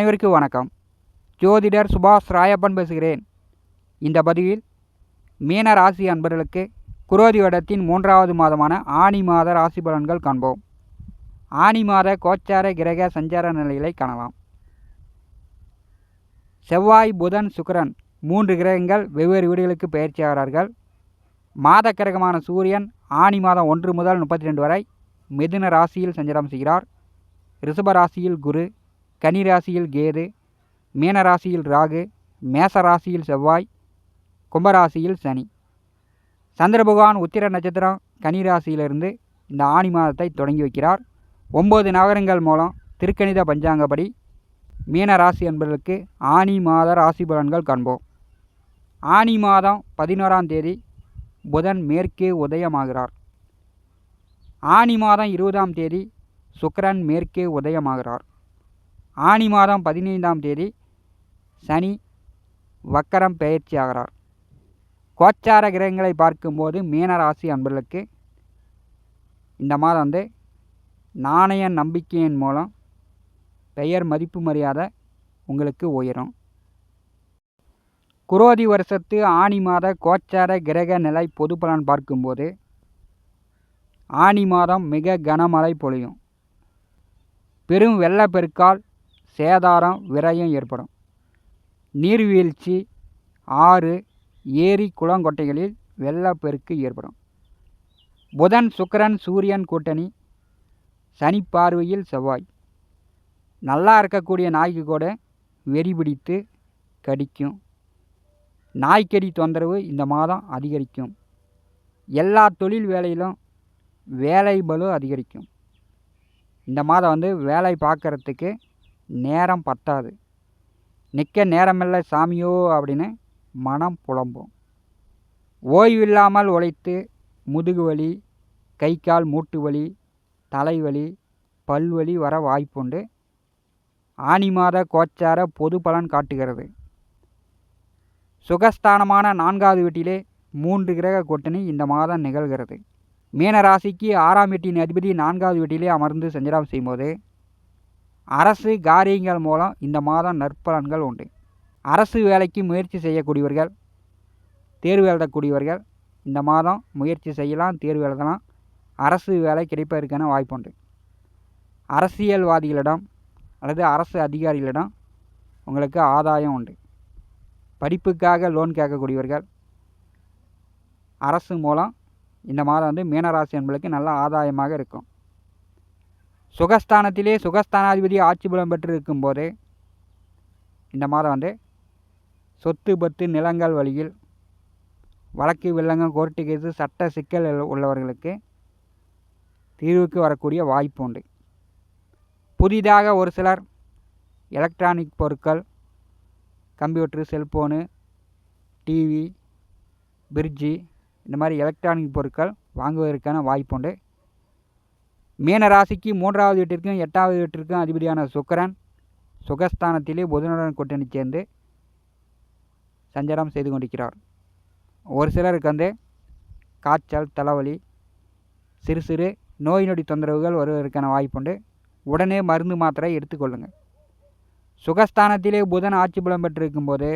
அனைவருக்கும் வணக்கம். ஜோதிடர் சுபாஷ் ராயப்பன் பேசுகிறேன். இந்த பதிவில் மீன ராசி அன்பர்களுக்கு குரோதி வடத்தின் மூன்றாவது மாதமான ஆனி மாத ராசி பலன்கள் காண்போம். ஆனி மாத கோச்சார கிரக சஞ்சார நிலைகளை காணலாம். செவ்வாய் புதன் சுக்கரன் மூன்று கிரகங்கள் வெவ்வேறு வீடுகளுக்கு பயிற்சியாகிறார்கள் மாத கிரகமான சூரியன் ஆனி மாதம் ஒன்று முதல் முப்பத்தி ரெண்டு வரை மிதுன ராசியில் சஞ்சாரம் செய்கிறார். ரிஷப ராசியில் குரு கன்னி ராசியில் கேது மீன ராசியில் ராகு மேச ராசியில் செவ்வாய் கும்பராசியில் சனி. சந்திர பகவான் உத்திர நட்சத்திரம் கன்னிராசியிலிருந்து இந்த ஆணி மாதத்தை தொடங்கி வைக்கிறார். ஒம்பது நகரங்கள் மூலம் திருக்கணித பஞ்சாங்கப்படி மீன ராசி என்பதற்கு ஆனி மாத ராசி பலன்கள் காண்போம். ஆனி மாதம் பதினோராம் தேதி புதன் மேற்கே உதயமாகிறார். ஆனி மாதம் இருபதாம் தேதி சுக்கரன் மேற்கே உதயமாகிறார். ஆனி மாதம் பதினைந்தாம் தேதி சனி வக்கரம் பெயர்ச்சி ஆகிறார் கோச்சார கிரகங்களை பார்க்கும்போது மீனராசி அன்பர்களுக்கு இந்த மாதம் வந்து நாணய நம்பிக்கையின் மூலம் பெயர் மதிப்பு மரியாதை உங்களுக்கு உயரும். குரோதி வருஷத்து ஆனி மாத கோச்சார கிரக நிலை பொது பலன் பார்க்கும்போது ஆனி மாதம் மிக கனமழை பொழியும். பெரும் வெள்ளப்பெருக்கால் சேதாரம் விரயம் ஏற்படும். நீர்வீழ்ச்சி ஆறு ஏரி குளங்கொட்டைகளில் வெள்ளப்பெருக்கு ஏற்படும். புதன் சுக்கரன் சூரியன் கூட்டணி சனி பார்வையில் செவ்வாய். நல்லா இருக்கக்கூடிய நாய்க்கு கூட வெறி பிடித்து கடிக்கும். நாய்க்கடி தொந்தரவு இந்த மாதம் அதிகரிக்கும். எல்லா தொழில் வேலையிலும் வேலை பலு அதிகரிக்கும். இந்த மாதம் வந்து வேலை பார்க்குறதுக்கு நேரம் பத்தாது. நிற்க நேரமில்லை சாமியோ அப்படின்னு மனம் புலம்பும். ஓய்வில்லாமல் உழைத்து முதுகு வலி கை கால் மூட்டு வலி தலைவலி பல்வலி வர வாய்ப்புண்டு. ஆனி மாத கோச்சார பொது பலன் காட்டுகிறது. சுகஸ்தானமான நான்காவது வீட்டிலே மூன்று கிரக கூட்டணி இந்த மாதம் நிகழ்கிறது. மீனராசிக்கு ஆறாம் வீட்டின் அதிபதி நான்காவது வீட்டிலே அமர்ந்து சஞ்சாரம் செய்யும்போது அரசு காரியங்கள் மூலம் இந்த மாதம் நற்பலன்கள் உண்டு. அரசு வேலைக்கு முயற்சி செய்யக்கூடியவர்கள் தேர்வு எழுதக்கூடியவர்கள் இந்த மாதம் முயற்சி செய்யலாம் தேர்வு எழுதலாம். அரசு வேலை கிடைப்பதற்கான வாய்ப்புண்டு அரசியல்வாதிகளிடம் அல்லது அரசு அதிகாரிகளிடம் உங்களுக்கு ஆதாயம் உண்டு. படிப்புக்காக லோன் கேட்கக்கூடியவர்கள் அரசு மூலம் இந்த மாதம் வந்து மீனராசி என்பளுக்கு நல்ல ஆதாயமாக இருக்கும். சுகஸ்தானத்திலே சுகஸ்தானாதிபதி ஆட்சி பலம் பெற்று இருக்கும்போது இந்த மாதம் வந்து சொத்து பத்து நிலங்கள் வழியில் வழக்கு வில்லங்கம் கோர்ட்டு கேஸு சட்ட சிக்கல் உள்ளவர்களுக்கு தீர்வுக்கு வரக்கூடிய வாய்ப்பு உண்டு. புதிதாக ஒரு சிலர் எலக்ட்ரானிக் பொருட்கள் கம்ப்யூட்ரு செல்ஃபோனு டிவி பிரிட்ஜி இந்த மாதிரி எலக்ட்ரானிக் பொருட்கள் வாங்குவதற்கான வாய்ப்புண்டு மீன ராசிக்கு மூன்றாவது வீட்டிற்கும் எட்டாவது வீட்டிற்கும் அதிபதியான சுக்கரன் சுகஸ்தானத்திலே புதனுடன் கூட்டணி சேர்ந்து சஞ்சாரம் செய்து கொண்டிருக்கிறார். ஒரு சிலருக்கு வந்து காய்ச்சல் தலைவலி சிறு சிறு நோய் நொடி தொந்தரவுகள் வருவதற்கான வாய்ப்புண்டு உடனே மருந்து மாத்திரை எடுத்துக்கொள்ளுங்கள் சுகஸ்தானத்திலே புதன் ஆட்சி பலம் பெற்றிருக்கும்போது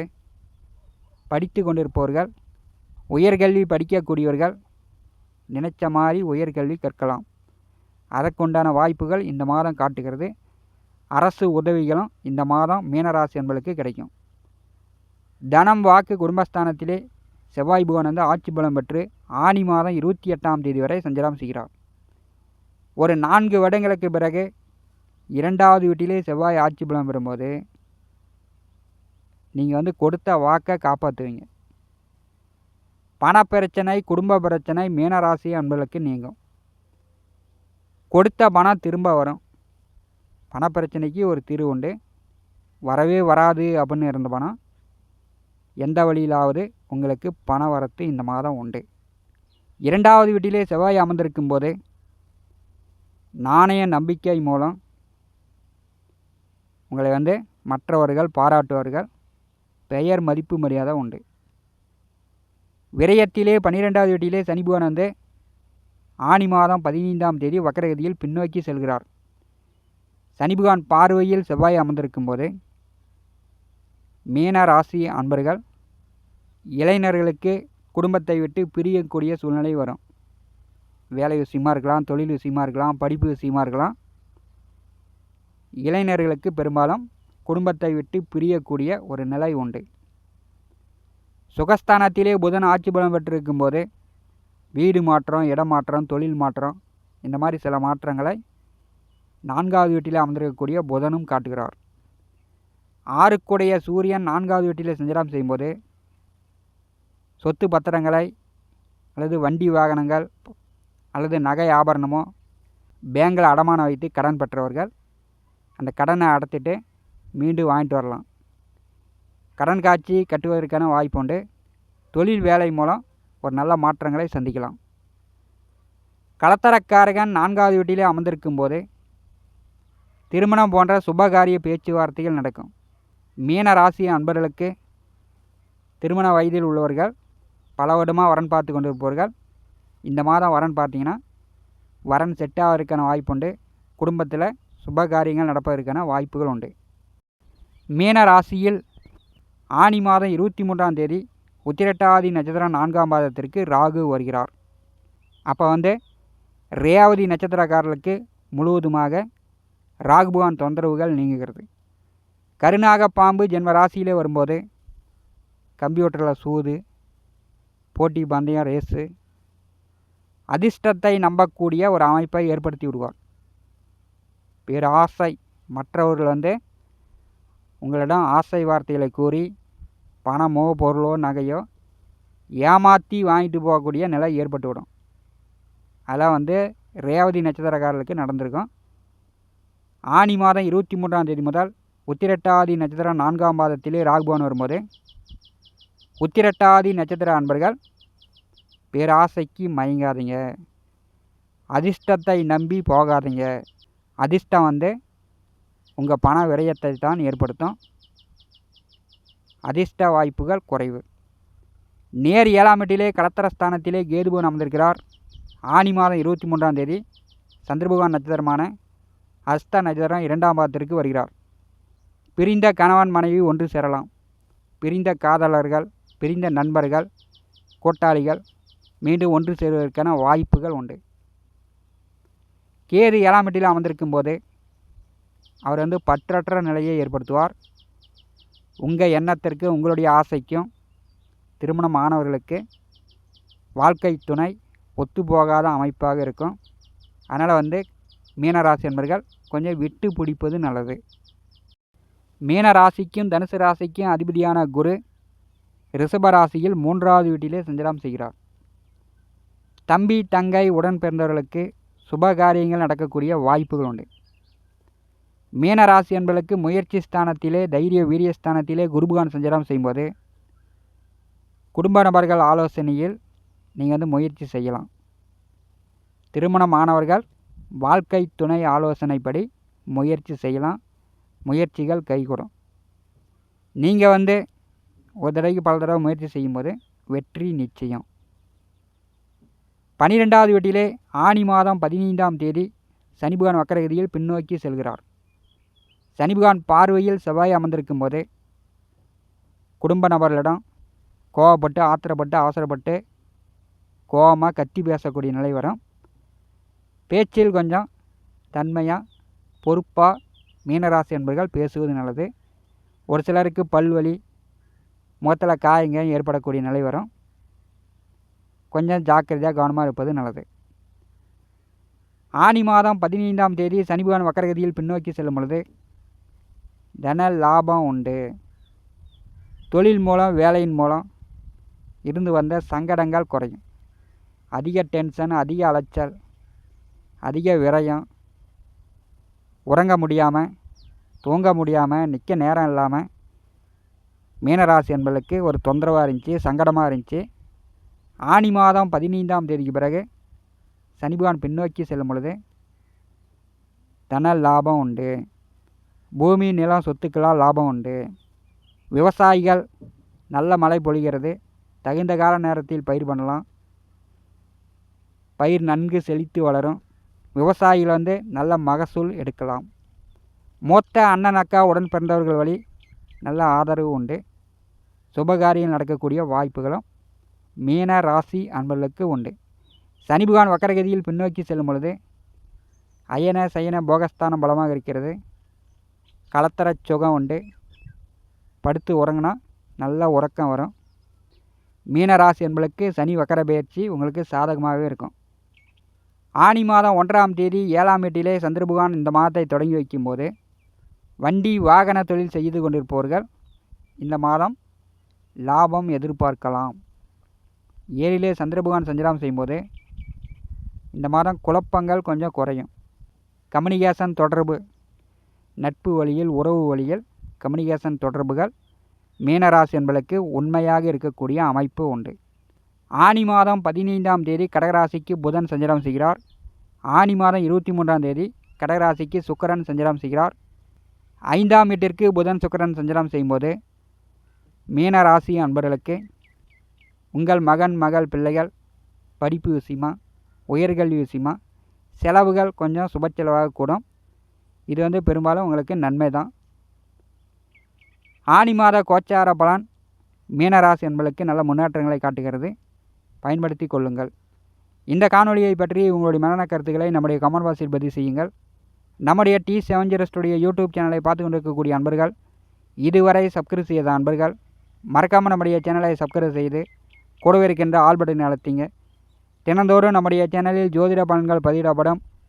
படித்து கொண்டிருப்பவர்கள் உயர்கல்வி படிக்கக்கூடியவர்கள் நினைச்ச மாதிரி உயர்கல்வி கற்கலாம். அதற்குண்டான வாய்ப்புகள் இந்த மாதம் காட்டுகிறது. அரசு உதவிகளும் இந்த மாதம் மீனராசி என்பளுக்கு கிடைக்கும். தனம் வாக்கு குடும்பஸ்தானத்திலே செவ்வாய் புவன் வந்து ஆட்சி பலம் பெற்று ஆனி மாதம் இருபத்தி எட்டாம் தேதி வரை சஞ்சலம் செய்கிறார். ஒரு நான்கு வருடங்களுக்கு பிறகு இரண்டாவது வீட்டிலே செவ்வாய் ஆட்சி பலம் பெறும்போது நீங்கள் வந்து கொடுத்த வாக்கை காப்பாற்றுவீங்க பணப்பிரச்சனை குடும்ப பிரச்சனை மீனராசி அன்பர்களுக்கு நீங்கும். கொடுத்த பணம் திரும்ப வரும். பணப்பிரச்சனைக்கு ஒரு தீர்வு உண்டு. வரவே வராது அப்படின்னு இருந்த பணம் எந்த வழியிலாவது உங்களுக்கு பண வரத்து இந்த மாதம் உண்டு. இரண்டாவது வீட்டிலே செவ்வாய் அமர்ந்திருக்கும் போது நாணய நம்பிக்கை மூலம் உங்களை வந்து மற்றவர்கள் பாராட்டுவார்கள். பெயர் மதிப்பு மரியாதை உண்டு. விரயத்திலே பன்னிரெண்டாவது வீட்டிலே சனி புவன் வந்து ஆனி மாதம் பதினைந்தாம் தேதி வக்கரகதியில் பின்னோக்கி செல்கிறார். சனிபகவான் பார்வையில் செவ்வாய் அமர்ந்திருக்கும் போது மீன ராசி அன்பர்கள் இளைஞர்களுக்கு குடும்பத்தை விட்டு பிரியக்கூடிய சூழ்நிலை வரும். வேலை விஷயமா இருக்கலாம் தொழில் விஷயமா இருக்கலாம் படிப்பு விஷயமா இருக்கலாம். இளைஞர்களுக்கு பெரும்பாலும் குடும்பத்தை விட்டு பிரியக்கூடிய ஒரு நிலை உண்டு. சுகஸ்தானத்திலே புதன் ஆட்சி பலம் பெற்றிருக்கும் போது வீடு மாற்றம் இடம் மாற்றம் தொழில் மாற்றம் இந்த மாதிரி சில மாற்றங்களை நான்காவது வீட்டில் அமர்ந்திருக்கக்கூடிய புதனும் காட்டுகிறார். ஆறுக்குடைய சூரியன் நான்காவது வீட்டில் சஞ்சாரம் செய்யும்போது சொத்து பத்திரங்களை அல்லது வண்டி வாகனங்கள் அல்லது நகை ஆபரணமோ பேங்கில் அடமானம் வைத்து கடன் பெற்றவர்கள் அந்த கடனை அடைச்சிட்டு மீண்டும் வாங்கிட்டு வரலாம். கடன் காட்சி கட்டுவதற்கான வாய்ப்பு உண்டு. தொழில் வேலை மூலம் ஒரு நல்ல மாற்றங்களை சந்திக்கலாம். கலத்தரக்காரகன் நான்காவது வீட்டிலே அமர்ந்திருக்கும் போது திருமணம் போன்ற சுபகாரிய பேச்சுவார்த்தைகள் நடக்கும். மீன ராசி அன்பர்களுக்கு திருமண வயதில் உள்ளவர்கள் பல வருடமாக வரன் பார்த்து கொண்டிருப்பவர்கள். இந்த மாதம் வரன் பார்த்தீங்கன்னா வரன் செட் ஆகிறதுக்கான வாய்ப்பு உண்டு. குடும்பத்தில் சுப காரியங்கள் நடப்பதற்கான வாய்ப்புகள் உண்டு. மீன ராசியில் ஆனி மாதம் இருபத்தி மூன்றாம் தேதி உத்திரட்டாதி நட்சத்திரம் நான்காம் பாதத்திற்கு ராகு வருகிறார். அப்போ வந்து ரேவதி நட்சத்திரக்காரர்களுக்கு முழுவதுமாக ராகு பகவான் தொந்தரவுகள் நீங்குகிறது. கருநாக பாம்பு ஜென்ம ராசியிலே வரும்போது கம்ப்யூட்டரில் சூது போட்டி பந்தயம் ரேஸு அதிர்ஷ்டத்தை நம்பக்கூடிய ஒரு அமைப்பை ஏற்படுத்தி விடுவார். பேர் ஆசை மற்றவர்கள் வந்து உங்களிடம் ஆசை வார்த்தைகளை கூறி பணமோ பொருளோ நகையோ ஏமாற்றி வாங்கிட்டு போகக்கூடிய நிலை ஏற்பட்டுவிடும். அதெல்லாம் வந்து ரேவதி நட்சத்திரக்காரர்களுக்கு நடந்திருக்கும். ஆனி மாதம் இருபத்தி மூன்றாம் தேதி முதல் உத்திரட்டாதி நட்சத்திரம் நான்காம் மாதத்திலே ராகுபவன் வரும்போது உத்திரட்டாதி நட்சத்திர அன்பர்கள் பேராசைக்கு மயங்காதீங்க. அதிர்ஷ்டத்தை நம்பி போகாதீங்க. அதிர்ஷ்டம் வந்து உங்கள் பண விரயத்தை தான் ஏற்படுத்தும். அதிர்ஷ்ட வாய்ப்புகள் குறைவு. நேர் ஏழாம் எட்டிலே கலத்தரஸ்தானத்திலே கேதுபவன் அமர்ந்திருக்கிறார். ஆனி மாதம் இருபத்தி மூன்றாம் தேதி சந்திரபகவான் நட்சத்திரமான அஸ்த நட்சத்திரம் இரண்டாம் பாதத்திற்கு வருகிறார். பிரிந்த கணவன் மனைவி ஒன்று சேரலாம். பிரிந்த காதலர்கள் பிரிந்த நண்பர்கள் கூட்டாளிகள் மீண்டும் ஒன்று சேருவதற்கான வாய்ப்புகள் உண்டு. கேது ஏழாம் எட்டில் அமர்ந்திருக்கும் போது அவர் வந்து பற்றற்ற நிலையை ஏற்படுத்துவார். உங்கள் எண்ணத்திற்கு உங்களுடைய ஆசைக்கும் திருமணம் ஆனவர்களுக்கு வாழ்க்கை துணை ஒத்துப்போகாத அமைப்பாக இருக்கும். அதனால் வந்து மீனராசி என்பர்கள் கொஞ்சம் விட்டு பிடிப்பது நல்லது. மீன ராசிக்கும் தனுசு ராசிக்கும் அதிபதியான குரு ரிஷப ராசியில் மூன்றாவது வீட்டிலே சஞ்சலம் செய்கிறார். தம்பி தங்கை உடன் பிறந்தவர்களுக்கு சுப காரியங்கள் நடக்கக்கூடிய வாய்ப்புகள் உண்டு. மீனராசி என்பதற்கு முயற்சி ஸ்தானத்திலே தைரிய வீரிய ஸ்தானத்திலே குருபகான் சஞ்சாரம் செய்யும்போது குடும்ப நபர்கள் ஆலோசனையில் நீங்கள் வந்து முயற்சி செய்யலாம். திருமணமானவர்கள் வாழ்க்கை துணை ஆலோசனைப்படி முயற்சி செய்யலாம். முயற்சிகள் கைகூடும். நீங்கள் வந்து ஒரு தடவைக்கு பல தடவை முயற்சி செய்யும்போது வெற்றி நிச்சயம். பனிரெண்டாவது வீட்டிலே ஆனி மாதம் பதினைந்தாம் தேதி சனிபகவான் வக்கரகதியில் பின்னோக்கி செல்கிறார். சனிபகவான் பார்வையில் செவ்வாய் அமர்ந்திருக்கும் போது குடும்ப நபர்களிடம் கோவப்பட்டு ஆத்திரப்பட்டு அவசரப்பட்டு கோவமாக கத்தி பேசக்கூடிய நிலை வரும். பேச்சில் கொஞ்சம் தன்மையாக பொறுப்பாக மீனராசி என்பர்கள் பேசுவது நல்லது. ஒரு சிலருக்கு பல்வலி முகத்தில் காயங்க ஏற்படக்கூடிய நிலை வரும். கொஞ்சம் ஜாக்கிரதையாக கவனமாக இருப்பது நல்லது. ஆனி மாதம் பதினைந்தாம் தேதி சனிபகவான் வக்கரகதியில் பின்னோக்கி செல்லும் பொழுது தன லாபம் உண்டு. தொழில் மூலம் வேலையின் மூலம் இருந்து வந்த சங்கடங்கள் குறையும். அதிக டென்ஷன் அதிக அலைச்சல் அதிக விரயம் உறங்க முடியாமல் தூங்க முடியாமல் நிற்க நேரம் இல்லாமல் மீனராசி என்பதற்கு ஒரு தொந்தரவாக இருந்துச்சு சங்கடமாக இருந்துச்சு. ஆனி மாதம் பதினைந்தாம் தேதிக்கு பிறகு சனிபகவான் பின்னோக்கி செல்லும் பொழுது தன லாபம் உண்டு. பூமி நிலம் சொத்துக்களால் லாபம் உண்டு. விவசாயிகள் நல்ல மழை பொழிகிறது. தகுந்த கால நேரத்தில் பயிர் பண்ணலாம். பயிர் நன்கு செழித்து வளரும். விவசாயிகள் வந்து நல்ல மகசூல் எடுக்கலாம். மூத்த அண்ணன் அக்கா உடன் பிறந்தவர்கள் வழி நல்ல ஆதரவு உண்டு. சுபகாரியம் நடக்கக்கூடிய வாய்ப்புகளும் மீன ராசி அன்பர்களுக்கு உண்டு. சனிபகவான் வக்கரகதியில் பின்னோக்கி செல்லும் பொழுது அயன சயன போகஸ்தானம் பலமாக இருக்கிறது. கலத்தர சுகம் உண்டு. படுத்து உறங்கினா நல்ல உறக்கம் வரும். மீனராசி என்பளுக்கு சனி வக்கர பயிற்சி உங்களுக்கு சாதகமாகவே இருக்கும். ஆனி மாதம் ஒன்றாம் தேதி ஏழாம் எட்டிலே சந்திரபகவான் இந்த மாதத்தை தொடங்கி வைக்கும்போது வண்டி வாகன தொழில் செய்து கொண்டிருப்பவர்கள் இந்த மாதம் லாபம் எதிர்பார்க்கலாம். ஏழிலே சந்திரபகவான் சஞ்சாரம் செய்யும்போது இந்த மாதம் குழப்பங்கள் கொஞ்சம் குறையும். கம்யூனிகேஷன் தொடர்பு நட்பு வழியில் உறவு வழியில் கம்யூனிகேஷன் தொடர்புகள் மீனராசி என்பதற்கு உண்மையாக இருக்கக்கூடிய அமைப்பு உண்டு. ஆனி மாதம் பதினைந்தாம் தேதி கடகராசிக்கு புதன் சஞ்சாரம் செய்கிறார். ஆனி மாதம் இருபத்தி மூன்றாம் தேதி கடகராசிக்கு சுக்கரன் சஞ்சாரம் செய்கிறார். ஐந்தாம் வீட்டிற்கு புதன் சுக்கரன் சஞ்சாரம் செய்யும்போது மீனராசி அன்பர்களுக்கு உங்கள் மகன் மகள் பிள்ளைகள் படிப்பு விஷயமா உயர்கல்வி விஷயமா செலவுகள் கொஞ்சம் சுப செலவாக கூடும். இது வந்து பெரும்பாலும் உங்களுக்கு நன்மை தான். ஆனி மாத கோச்சார பலன் மீனராசி என்பதற்கு நல்ல முன்னேற்றங்களை காட்டுகிறது. பயன்படுத்தி கொள்ளுங்கள். இந்த காணொலியை பற்றி உங்களுடைய மனநல கருத்துக்களை நம்முடைய கமெண்ட் பாக்ஸில் பதிவு செய்யுங்கள். நம்முடைய டி செவன் ஸ்டுடியோ யூடியூப் சேனலை பார்த்து கொண்டிருக்கக்கூடிய அன்பர்கள் இதுவரை சப்ஸ்கிரைப் செய்த அன்பர்கள் மறக்காமல் நம்முடைய சேனலை சப்ஸ்கிரைப் செய்து கூடவே இருக்கின்ற ஆல் பட்டனை அழுத்திங்க. தினந்தோறும் நம்முடைய சேனலில் ஜோதிட பலன்கள் பதிவிடப்படும்.